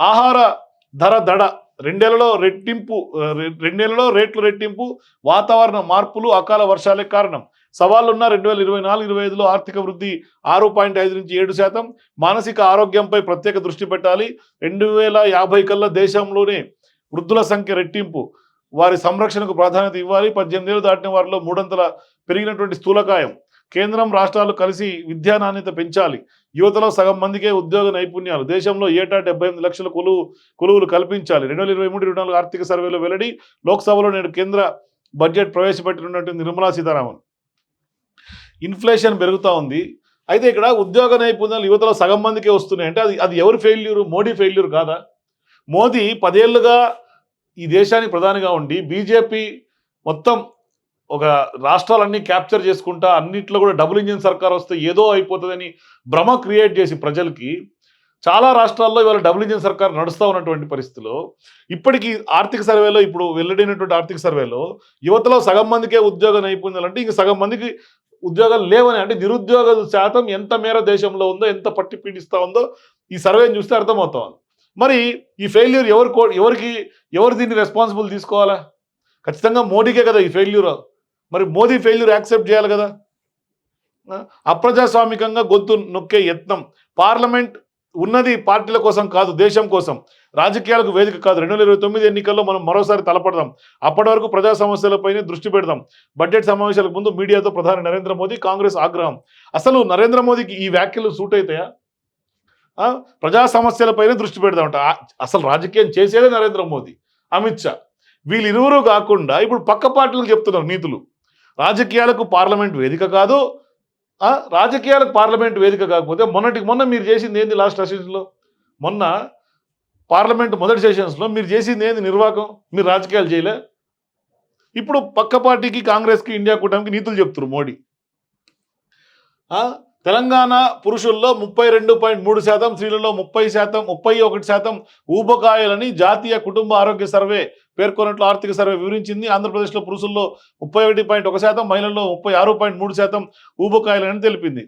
ఆహార ధర దడ రెండేళ్ళలో రెట్టింపు రె- రెండేళ్ళలో రేట్లు రెట్టింపు వాతావరణ మార్పులు అకాల వర్షాలే కారణం. సవాళ్ళున్న రెండు వేల ఇరవై నాలుగు ఇరవై ఐదులో ఆర్థిక వృద్ధి ఆరు పాయింట్ ఐదు నుంచి ఏడు శాతం. మానసిక ఆరోగ్యంపై ప్రత్యేక దృష్టి పెట్టాలి. రెండు వేల యాభై కల్లా దేశంలోనే వృద్ధుల సంఖ్య రెట్టింపు. వారి సంరక్షణకు ప్రాధాన్యత ఇవ్వాలి. పద్దెనిమిది ఏళ్ళు దాటిన వారిలో మూడంతల పెరిగినటువంటి స్థూలకాయం. కేంద్రం రాష్ట్రాలు కలిసి విద్యా నాణ్యత పెంచాలి. యువతలో సగం మందికే ఉద్యోగ నైపుణ్యాలు. దేశంలో ఏటా డెబ్బై ఎనిమిది లక్షల కొలువు కొలువులు కల్పించాలి. రెండు వేల ఇరవై మూడు ఇరవై నాలుగు ఆర్థిక సర్వేలో వెల్లడి లోక్సభలో నేడు కేంద్ర బడ్జెట్ ప్రవేశపెట్టినటువంటి నిర్మలా సీతారామన్. ఇన్ఫ్లేషన్ పెరుగుతూ ఉంది. అయితే ఇక్కడ ఉద్యోగ నైపుణ్యాలు యువతలో సగం మందికే వస్తున్నాయి. అంటే అది అది ఎవరు ఫెయిల్యూరు? మోడీ ఫెయిల్యూర్ కాదా? మోదీ పదేళ్ళుగా ఈ దేశానికి ప్రధానిగా ఉండి బీజేపీ మొత్తం ఒక రాష్ట్రాలన్నీ క్యాప్చర్ చేసుకుంటా అన్నిట్లో కూడా డబుల్ ఇంజిన్ సర్కార్ వస్తే ఏదో అయిపోతుందని భ్రమ క్రియేట్ చేసి ప్రజలకి చాలా రాష్ట్రాల్లో ఇవాళ డబుల్ ఇంజిన్ సర్కార్ నడుస్తూ ఉన్నటువంటి పరిస్థితిలో ఇప్పటికీ ఆర్థిక సర్వేలో ఇప్పుడు వెల్లడైనటువంటి ఆర్థిక సర్వేలో యువతలో సగం మందికే ఉద్యోగ నైపుణ్యాలు అంటే ఇంక సగం మందికి ఉద్యోగాలు లేవని అంటే నిరుద్యోగ శాతం ఎంత మేర దేశంలో ఉందో ఎంత పట్టి పీడిస్తూ ఉందో ఈ సర్వేని చూస్తే అర్థమవుతా ఉంది మరి ఈ ఫెయిల్యూర్ ఎవరు కో- ఎవరికి ఎవరు దీన్ని రెస్పాన్సిబుల్ తీసుకోవాలా? ఖచ్చితంగా మోడీకే కదా ఈ ఫెయిల్యూర్. మరి మోదీ ఫెయిల్యూర్ యాక్సెప్ట్ చేయాలి కదా? అప్రజాస్వామికంగా గొంతు నొక్కే యత్నం. పార్లమెంట్ ఉన్నది పార్టీల కోసం కాదు దేశం కోసం. రాజకీయాలకు వేదిక కాదు. రెండు వేల ఇరవై తొమ్మిది ఎన్నికల్లో మనం మరోసారి తలపడదాం. అప్పటి వరకు ప్రజా సమస్యలపైనే దృష్టి పెడదాం. బడ్జెట్ సమావేశాలకు ముందు మీడియాతో ప్రధాని నరేంద్ర మోదీ కాంగ్రెస్ ఆగ్రహం. అసలు నరేంద్ర మోదీకి ఈ వ్యాఖ్యలు సూట్ అవుతాయా? ప్రజా సమస్యలపైనే దృష్టి పెడదామంట. అసలు రాజకీయం చేసేదే నరేంద్ర మోదీ. అమిత్ షా. వీళ్ళిరువురు కాకుండా ఇప్పుడు పక్క పార్టీలకు చెప్తున్నారు నీతులు. రాజకీయాలకు పార్లమెంట్ వేదిక కాదు. రాజకీయాలకు పార్లమెంట్ వేదిక కాకపోతే మొన్నటికి మొన్న మీరు చేసింది ఏంది లాస్ట్ సెషన్స్లో మొన్న పార్లమెంట్ మొదటి సెషన్స్లో మీరు చేసింది ఏంది నిర్వాహకం మీరు రాజకీయాలు చేయలే? ఇప్పుడు పక్క పార్టీకి కాంగ్రెస్కి ఇండియా కూటమికి నీతులు చెప్తున్నారు మోడీ. తెలంగాణ పురుషుల్లో ముప్పై రెండు పాయింట్ మూడు శాతం స్త్రీలలో ముప్పై శాతం ముప్పై ఒకటి శాతం ఊబకాయాలని జాతీయ కుటుంబ ఆరోగ్య సర్వే పేర్కొన్నట్లు ఆర్థిక సర్వే వివరించింది. ఆంధ్రప్రదేశ్లో పురుషుల్లో ముప్పై ఒకటి పాయింట్ ఒక శాతం మహిళల్లో ముప్పై ఆరు పాయింట్ మూడు శాతం ఊబకాయాలని తెలిపింది.